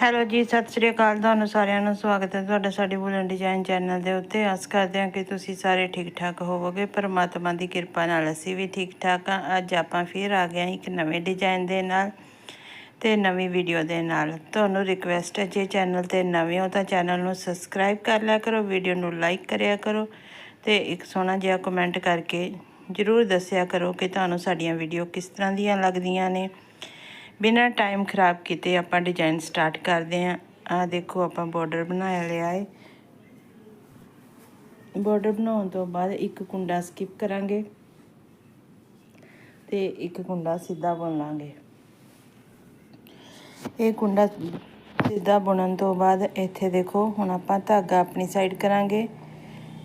Hello ਜੀ, ਸਤਿ ਸ੍ਰੀ ਅਕਾਲ। ਤੁਹਾਨੂੰ ਸਾਰਿਆਂ ਨੂੰ ਸਵਾਗਤ ਹੈ ਤੁਹਾਡਾ ਸਾਡੇ ਬੁਲਨ ਡਿਜ਼ਾਈਨ ਚੈਨਲ ਦੇ ਉੱਤੇ। ਆਸ ਕਰਦੇ ਹਾਂ ਕਿ ਤੁਸੀਂ ਸਾਰੇ ਠੀਕ ਠਾਕ ਹੋਵੋਗੇ। ਪਰਮਾਤਮਾ ਦੀ ਕਿਰਪਾ ਨਾਲ ਅਸੀਂ ਵੀ ਠੀਕ ਠਾਕ ਹਾਂ। ਅੱਜ ਆਪਾਂ ਫਿਰ ਆ ਗਏ ਹਾਂ ਇੱਕ ਨਵੇਂ ਡਿਜ਼ਾਈਨ ਦੇ ਨਾਲ ਤੇ ਨਵੀਂ ਵੀਡੀਓ ਦੇ ਨਾਲ। ਤੁਹਾਨੂੰ ਰਿਕਵੈਸਟ ਹੈ, ਜੇ ਚੈਨਲ ਤੇ ਨਵੇਂ ਹੋ ਤਾਂ ਚੈਨਲ ਨੂੰ ਸਬਸਕ੍ਰਾਈਬ ਕਰ ਲਿਆ ਕਰੋ, ਵੀਡੀਓ ਨੂੰ ਲਾਈਕ ਕਰਿਆ ਕਰੋ ਤੇ ਇੱਕ ਸੋਹਣਾ ਜਿਹਾ ਕਮੈਂਟ ਕਰਕੇ ਜਰੂਰ ਦੱਸਿਆ ਕਰੋ ਕਿ ਤੁਹਾਨੂੰ ਸਾਡੀਆਂ ਵੀਡੀਓ ਕਿਸ ਤਰ੍ਹਾਂ ਦੀਆਂ ਲੱਗਦੀਆਂ ਨੇ। ਬਿਨਾਂ ਟਾਈਮ ਖਰਾਬ ਕੀਤੇ ਆਪਾਂ ਡਿਜ਼ਾਈਨ ਸਟਾਰਟ ਕਰਦੇ ਆਂ ਆ ਦੇਖੋ ਆਪਾਂ ਬਾਰਡਰ ਬਣਾਇਆ ਲਿਆ ਹੈ ਬਾਰਡਰ ਬਣਾਉਣ ਤੋਂ ਬਾਅਦ ਇੱਕ ਕੁੰਡਾ ਸਕਿਪ ਕਰਾਂਗੇ ਤੇ ਇੱਕ ਕੁੰਡਾ ਸਿੱਧਾ ਬੁਣ ਲਾਂਗੇ। ਇਹ ਕੁੰਡਾ ਸਿੱਧਾ ਬੁਣਨ ਤੋਂ ਬਾਅਦ ਇੱਥੇ ਦੇਖੋ, ਹੁਣ ਆਪਾਂ ਧਾਗਾ ਆਪਣੀ ਸਾਈਡ ਕਰਾਂਗੇ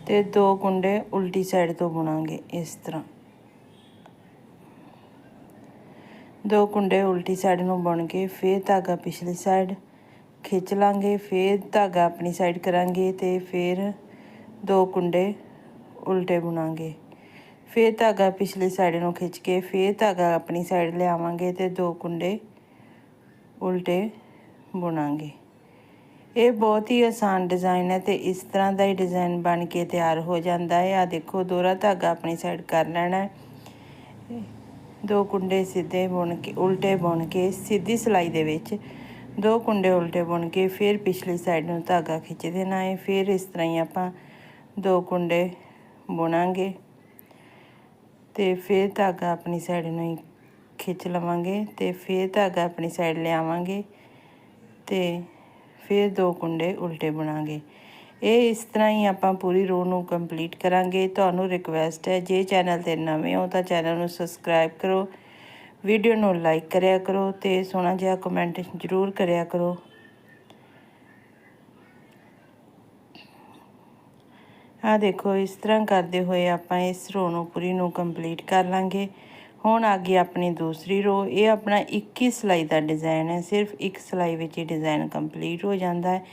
ਤੇ ਦੋ ਕੁੰਡੇ ਉਲਟੀ ਸਾਈਡ ਤੋਂ ਬੁਣਾਂਗੇ ਇਸ ਤਰ੍ਹਾਂ। ਦੋ ਕੁੰਡੇ ਉਲਟੀ ਸਾਈਡ ਨੂੰ ਬੁਣ ਕੇ ਫਿਰ ਧਾਗਾ ਪਿਛਲੀ ਸਾਈਡ ਖਿੱਚ ਲਾਂਗੇ, ਫਿਰ ਧਾਗਾ ਆਪਣੀ ਸਾਈਡ ਕਰਾਂਗੇ ਤੇ ਫਿਰ ਦੋ ਕੁੰਡੇ ਉਲਟੇ ਬੁਣਾਂਗੇ। ਫਿਰ ਧਾਗਾ ਪਿਛਲੀ ਸਾਈਡ ਨੂੰ ਖਿੱਚ ਕੇ ਫਿਰ ਧਾਗਾ ਆਪਣੀ ਸਾਈਡ ਲਿਆਵਾਂਗੇ ਤੇ ਦੋ ਕੁੰਡੇ ਉਲਟੇ ਬੁਣਾਂਗੇ। ਇਹ ਬਹੁਤ ਹੀ ਆਸਾਨ ਡਿਜ਼ਾਈਨ ਹੈ ਤੇ ਇਸ ਤਰ੍ਹਾਂ ਦਾ ਹੀ ਡਿਜ਼ਾਈਨ ਬਣ ਕੇ ਤਿਆਰ ਹੋ ਜਾਂਦਾ ਹੈ। ਆ ਦੇਖੋ, ਦੋਹਰਾ ਧਾਗਾ ਆਪਣੀ ਸਾਈਡ ਕਰ ਲੈਣਾ ਹੈ। ਦੋ ਕੁੰਡੇ ਸਿੱਧੇ ਬੁਣ ਕੇ, ਉਲਟੇ ਬੁਣ ਕੇ, ਸਿੱਧੀ ਸਲਾਈ ਦੇ ਵਿੱਚ ਦੋ ਕੁੰਡੇ ਉਲਟੇ ਬੁਣ ਕੇ ਫਿਰ ਪਿਛਲੀ ਸਾਈਡ ਨੂੰ ਧਾਗਾ ਖਿੱਚ ਦੇਣਾ ਹੈ ਫਿਰ ਇਸ ਤਰ੍ਹਾਂ ਹੀ ਆਪਾਂ ਦੋ ਕੁੰਡੇ ਬੁਣਾਂਗੇ ਤੇ ਫਿਰ ਧਾਗਾ ਆਪਣੀ ਸਾਈਡ ਨੂੰ ਹੀ ਖਿੱਚ ਲਵਾਂਗੇ ਤੇ ਫਿਰ ਧਾਗਾ ਆਪਣੀ ਸਾਈਡ ਲਿਆਵਾਂਗੇ ਤੇ ਫਿਰ ਦੋ ਕੁੰਡੇ ਉਲਟੇ ਬਣਾਂਗੇ। ਇਹ ਇਸ ਤਰ੍ਹਾਂ ਹੀ ਆਪਾਂ ਪੂਰੀ ਰੋ ਨੂੰ ਕੰਪਲੀਟ ਕਰਾਂਗੇ। ਤੁਹਾਨੂੰ ਰਿਕਵੈਸਟ ਹੈ, ਜੇ ਚੈਨਲ ਤੇ ਨਵੇਂ ਹੋ ਤਾਂ ਚੈਨਲ ਨੂੰ ਸਬਸਕ੍ਰਾਈਬ ਕਰੋ। ਵੀਡੀਓ ਨੂੰ ਲਾਈਕ ਕਰਿਆ ਕਰੋ ਤੇ ਸੋਹਣਾ ਜਿਹਾ ਕਮੈਂਟ ਜ਼ਰੂਰ ਕਰਿਆ ਕਰੋ। ਆ ਦੇਖੋ, ਇਸ ਤਰ੍ਹਾਂ ਕਰਦੇ ਹੋਏ ਆਪਾਂ ਇਸ ਰੋ ਨੂੰ ਪੂਰੀ ਨੂੰ ਕੰਪਲੀਟ ਕਰ ਲਾਂਗੇ। ਹੁਣ ਆ ਗਈ ਆਪਣੀ ਦੂਸਰੀ ਰੋ। ਇਹ ਆਪਣਾ 21 ਸਲਾਈ ਦਾ ਡਿਜ਼ਾਈਨ ਹੈ। ਸਿਰਫ ਇੱਕ ਸਲਾਈ ਵਿੱਚ ਹੀ ਡਿਜ਼ਾਈਨ ਕੰਪਲੀਟ ਹੋ ਜਾਂਦਾ ਹੈ।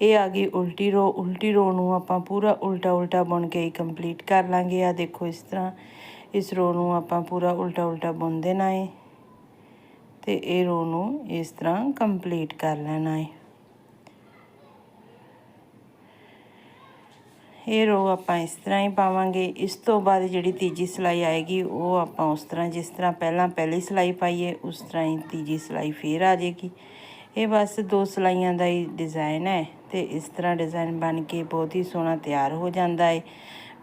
ਇਹ ਆ ਗਈ ਉਲਟੀ ਰੋ ਉਲਟੀ ਰੋ ਨੂੰ ਆਪਾਂ ਪੂਰਾ ਉਲਟਾ ਉਲਟਾ ਬੁਣ ਕੇ ਕੰਪਲੀਟ ਕਰ ਲਾਂਗੇ। ਆ ਦੇਖੋ ਇਸ ਤਰ੍ਹਾਂ, ਇਸ ਰੋ ਨੂੰ ਆਪਾਂ ਪੂਰਾ ਉਲਟਾ ਉਲਟਾ ਬੁਣ ਦੇਣਾ ਹੈ ਤੇ ਇਹ ਰੋ ਨੂੰ ਇਸ ਤਰ੍ਹਾਂ ਕੰਪਲੀਟ ਕਰ ਲੈਣਾ ਹੈ ਇਹ ਰੋ ਆਪਾਂ ਇਸ ਤਰ੍ਹਾਂ ਹੀ ਪਾਵਾਂਗੇ। ਇਸ ਤੋਂ ਬਾਅਦ ਜਿਹੜੀ ਤੀਜੀ ਸਲਾਈ ਆਏਗੀ, ਉਹ ਆਪਾਂ ਉਸ ਤਰ੍ਹਾਂ ਜਿਸ ਤਰ੍ਹਾਂ ਪਹਿਲਾਂ ਪਹਿਲੀ ਸਲਾਈ ਪਾਈਏ, ਉਸ ਤਰ੍ਹਾਂ ਹੀ ਤੀਜੀ ਸਲਾਈ ਫੇਰ ਆ ਜਾਏਗੀ। ਇਹ ਬਸ ਦੋ ਸਲਾਈਆਂ ਦਾ ਹੀ ਡਿਜ਼ਾਈਨ ਹੈ ਤੇ ਇਸ ਤਰ੍ਹਾਂ ਡਿਜ਼ਾਈਨ ਬਣ ਕੇ ਬਹੁਤ ਹੀ ਸੋਹਣਾ ਤਿਆਰ ਹੋ ਜਾਂਦਾ ਹੈ।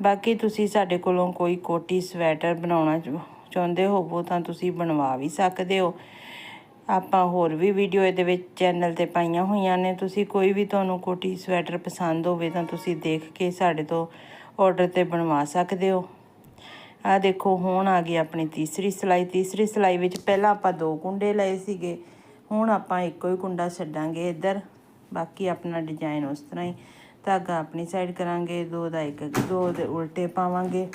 ਬਾਕੀ ਤੁਸੀਂ ਸਾਡੇ ਕੋਲੋਂ ਕੋਈ ਕੋਟੀ ਸਵੈਟਰ ਬਣਾਉਣਾ ਚਾਹੁੰਦੇ ਹੋਵੋ ਤਾਂ ਤੁਸੀਂ ਬਣਵਾ ਵੀ ਸਕਦੇ ਹੋ। ਆਪਾਂ ਹੋਰ ਵੀ ਵੀਡੀਓ ਇਹਦੇ ਵਿੱਚ ਚੈਨਲ ਤੇ ਪਾਈਆਂ ਹੋਈਆਂ ਨੇ। ਤੁਸੀਂ ਕੋਈ ਵੀ ਤੁਹਾਨੂੰ ਕੋਟੀ ਸਵੈਟਰ ਪਸੰਦ ਹੋਵੇ ਤਾਂ ਤੁਸੀਂ ਦੇਖ ਕੇ ਸਾਡੇ ਤੋਂ ਆਰਡਰ ਤੇ ਬਣਵਾ ਸਕਦੇ ਹੋ। ਆ ਦੇਖੋ, ਹੁਣ ਆ ਗਈ ਆਪਣੀ ਤੀਸਰੀ ਸਲਾਈ। ਤੀਸਰੀ ਸਲਾਈ ਵਿੱਚ ਪਹਿਲਾਂ ਆਪਾਂ ਦੋ ਕੁੰਡੇ ਲਏ ਸੀਗੇ। ਹੁਣ ਆਪਾਂ ਇੱਕੋ ਹੀ ਕੁੰਡਾ ਛੱਡਾਂਗੇ ਇੱਧਰ। ਬਾਕੀ ਆਪਣਾ ਡਿਜ਼ਾਈਨ ਉਸ ਤਰ੍ਹਾਂ ਹੀ। ਧਾਗਾ ਆਪਣੀ ਸਾਈਡ ਕਰਾਂਗੇ, ਦੋ ਦਾ ਇੱਕ, ਦੋ ਦੇ ਉਲਟੇ ਪਾਵਾਂਗੇ।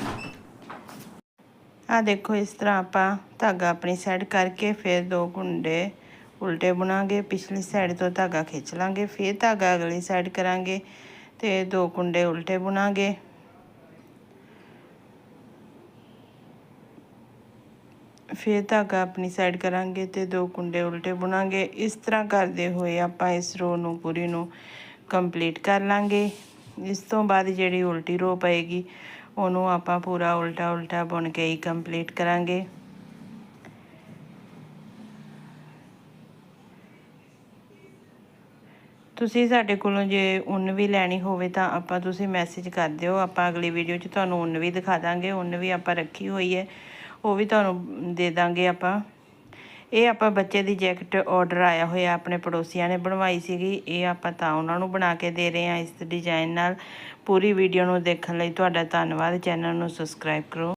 ਆ ਦੇਖੋ, ਇਸ ਤਰ੍ਹਾਂ ਆਪਾਂ ਧਾਗਾ ਆਪਣੀ ਸਾਈਡ ਕਰਕੇ ਫਿਰ ਦੋ ਕੁੰਡੇ ਉਲਟੇ ਬੁਣਾਂਗੇ। ਪਿਛਲੀ ਸਾਈਡ ਤੋਂ ਧਾਗਾ ਖਿੱਚ ਲਾਂਗੇ, ਫਿਰ ਧਾਗਾ ਅਗਲੀ ਸਾਈਡ ਕਰਾਂਗੇ ਤੇ ਦੋ ਕੁੰਡੇ ਉਲਟੇ ਬੁਣਾਂਗੇ। ਫਿਰ ਧਾਗਾ ਆਪਣੀ ਸਾਈਡ ਕਰਾਂਗੇ ਤੇ ਦੋ ਕੁੰਡੇ ਉਲਟੇ ਬੁਣਾਂਗੇ। ਇਸ ਤਰ੍ਹਾਂ ਕਰਦੇ ਹੋਏ ਆਪਾਂ ਇਸ ਰੋ ਨੂੰ, ਪੂਰੀ ਨੂੰ ਕੰਪਲੀਟ ਕਰ ਲਾਂਗੇ। ਇਸ ਤੋਂ ਬਾਅਦ ਜਿਹੜੀ ਉਲਟੀ ਰੋ ਪਏਗੀ, ਉਹਨੂੰ ਆਪਾਂ ਪੂਰਾ ਉਲਟਾ ਉਲਟਾ ਬੁਣ ਕੇ ਹੀ ਕੰਪਲੀਟ ਕਰਾਂਗੇ। ਤੁਸੀਂ ਸਾਡੇ ਕੋਲੋਂ ਜੇ ਉੱਨ ਵੀ ਲੈਣੀ ਹੋਵੇ ਤਾਂ ਆਪਾਂ ਤੁਸੀਂ ਮੈਸੇਜ ਕਰ ਦਿਓ। ਆਪਾਂ ਅਗਲੀ ਵੀਡੀਓ 'ਚ ਤੁਹਾਨੂੰ ਉੱਨ ਵੀ ਦਿਖਾ ਦਾਂਗੇ। ਉੱਨ ਵੀ ਆਪਾਂ ਰੱਖੀ ਹੋਈ ਹੈ। ਉਹ ਵੀ ਤੁਹਾਨੂੰ ਦੇ ਦਾਂਗੇ ਆਪਾਂ। ਇਹ ਆਪਾਂ ਬੱਚੇ ਦੀ ਜੈਕਟ ਆਰਡਰ ਆਇਆ ਹੋਇਆ ਆਪਣੇ ਪੜੋਸੀਆਂ ਨੇ ਬਣਵਾਈ ਸੀਗੀ। ਇਹ ਆਪਾਂ ਤਾਂ ਉਹਨਾਂ ਨੂੰ ਬਣਾ ਕੇ ਦੇ ਰਹੇ ਹਾਂ ਇਸ ਡਿਜ਼ਾਈਨ ਨਾਲ। ਪੂਰੀ ਵੀਡੀਓ ਨੂੰ ਦੇਖਣ ਲਈ ਤੁਹਾਡਾ ਧੰਨਵਾਦ। ਚੈਨਲ ਨੂੰ ਸਬਸਕ੍ਰਾਈਬ ਕਰੋ।